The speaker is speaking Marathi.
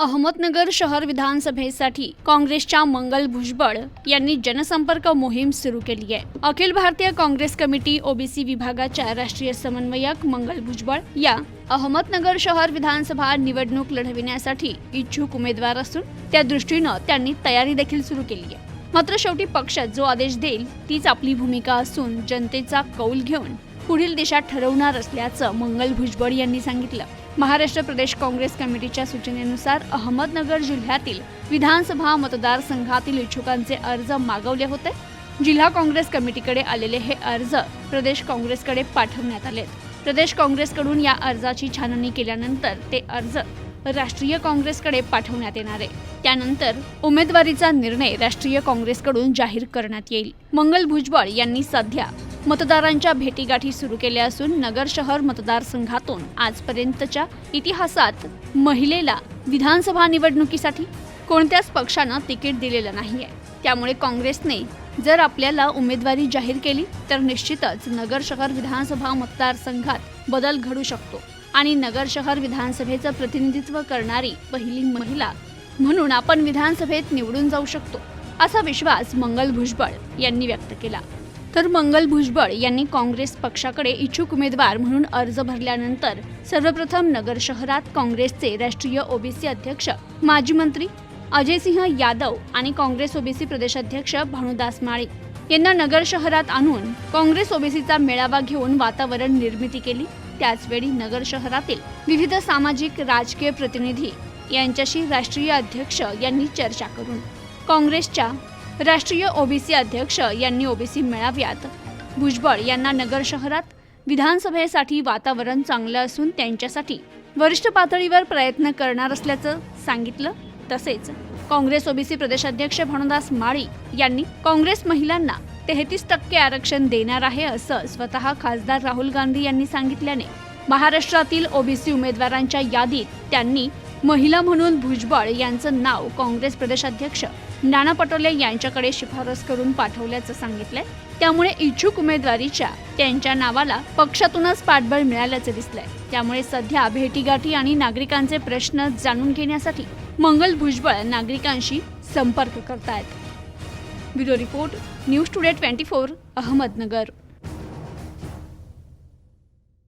अहमदनगर शहर विधानसभेसाठी काँग्रेसच्या मंगल भुजबळ यांनी जनसंपर्क मोहीम सुरू केली आहे. अखिल भारतीय काँग्रेस कमिटी ओबीसी विभागाच्या राष्ट्रीय समन्वयक मंगल भुजबळ या अहमदनगर शहर विधानसभा निवडणूक लढविण्यासाठी इच्छुक उमेदवार असून त्या दृष्टीनं त्यांनी तयारी देखील सुरू केली आहे. मात्र शेवटी पक्ष जो आदेश देईल तीच आपली भूमिका असून जनतेचा कौल घेऊन पुढील दिशा ठरवणार असल्याचं मंगल भुजबळ यांनी सांगितलं. महाराष्ट्र प्रदेश काँग्रेस कमिटीच्या सूचनेनुसार अहमदनगर जिल्ह्यातील विधानसभा मतदारसंघातील इच्छुकांचे अर्ज मागवले होते. जिल्हा काँग्रेस कमिटीकडे आलेले हे अर्ज प्रदेश काँग्रेसकडे पाठवण्यात आले प्रदेश काँग्रेसकडून या अर्जाची छाननी केल्यानंतर ते अर्ज राष्ट्रीय काँग्रेसकडे पाठवण्यात येणार आहे. त्यानंतर उमेदवारीचा निर्णय राष्ट्रीय काँग्रेसकडून जाहीर करण्यात येईल. मंगल भुजबळ यांनी सध्या मतदारांच्या भेटीगाठी सुरू केल्या असून नगर शहर मतदारसंघातून आजपर्यंतच्या इतिहासात महिलेला विधानसभा निवडणुकीसाठी कोणत्याच पक्षानं तिकीट दिलेलं नाही आहे त्यामुळे काँग्रेसने जर आपल्याला उमेदवारी जाहीर केली तर निश्चितच नगर शहर विधानसभा मतदारसंघात बदल घडू शकतो आणि नगर शहर विधानसभेचं प्रतिनिधित्व करणारी पहिली महिला म्हणून आपण विधानसभेत निवडून जाऊ शकतो असा विश्वास मंगल भुजबळ यांनी व्यक्त केला. तर मंगल भुजबळ यांनी काँग्रेस पक्षाकडे इच्छुक उमेदवार म्हणून अर्ज भरल्यानंतर सर्वप्रथम नगर शहरात काँग्रेसचे राष्ट्रीय ओबीसी अध्यक्ष माजी मंत्री अजयसिंह यादव आणि काँग्रेस ओबीसी प्रदेशाध्यक्ष भानुदास माळी यांना नगर शहरात आणून काँग्रेस ओबीसीचा मेळावा घेऊन वातावरण निर्मिती केली. त्याचवेळी नगर शहरातील विविध सामाजिक राजकीय प्रतिनिधी यांच्याशी राष्ट्रीय अध्यक्ष यांनी चर्चा करून काँग्रेसच्या राष्ट्रीय ओबीसी अध्यक्ष यांनी ओबीसी मेळाव्यात भुजबळ यांना नगर शहरात विधानसभेसाठी वातावरण चांगलं असून त्यांच्यासाठी वरिष्ठ पातळीवर प्रयत्न करणार असल्याचं सांगितलं. तसेच काँग्रेस ओबीसी प्रदेशाध्यक्ष भानुदास माळी यांनी काँग्रेस महिलांना तेहतीस टक्के आरक्षण देणार आहे असं स्वतः खासदार राहुल गांधी यांनी सांगितल्याने महाराष्ट्रातील ओबीसी उमेदवारांच्या यादीत त्यांनी महिला म्हणून भुजबळ यांचं नाव काँग्रेस प्रदेशाध्यक्ष नाना पटोले यांच्याकडे शिफारस करून पाठवल्याचं सांगितलंय. त्यामुळे इच्छुक उमेदवारीच्या त्यांच्या नावाला पक्षातूनच पाठबळ मिळाल्याचं दिसलंय. त्यामुळे सध्या भेटीगाठी आणि नागरिकांचे प्रश्न जाणून घेण्यासाठी मंगल भुजबळ नागरिकांशी संपर्क करतायत. Bureau report news today twenty four Ahmednagar.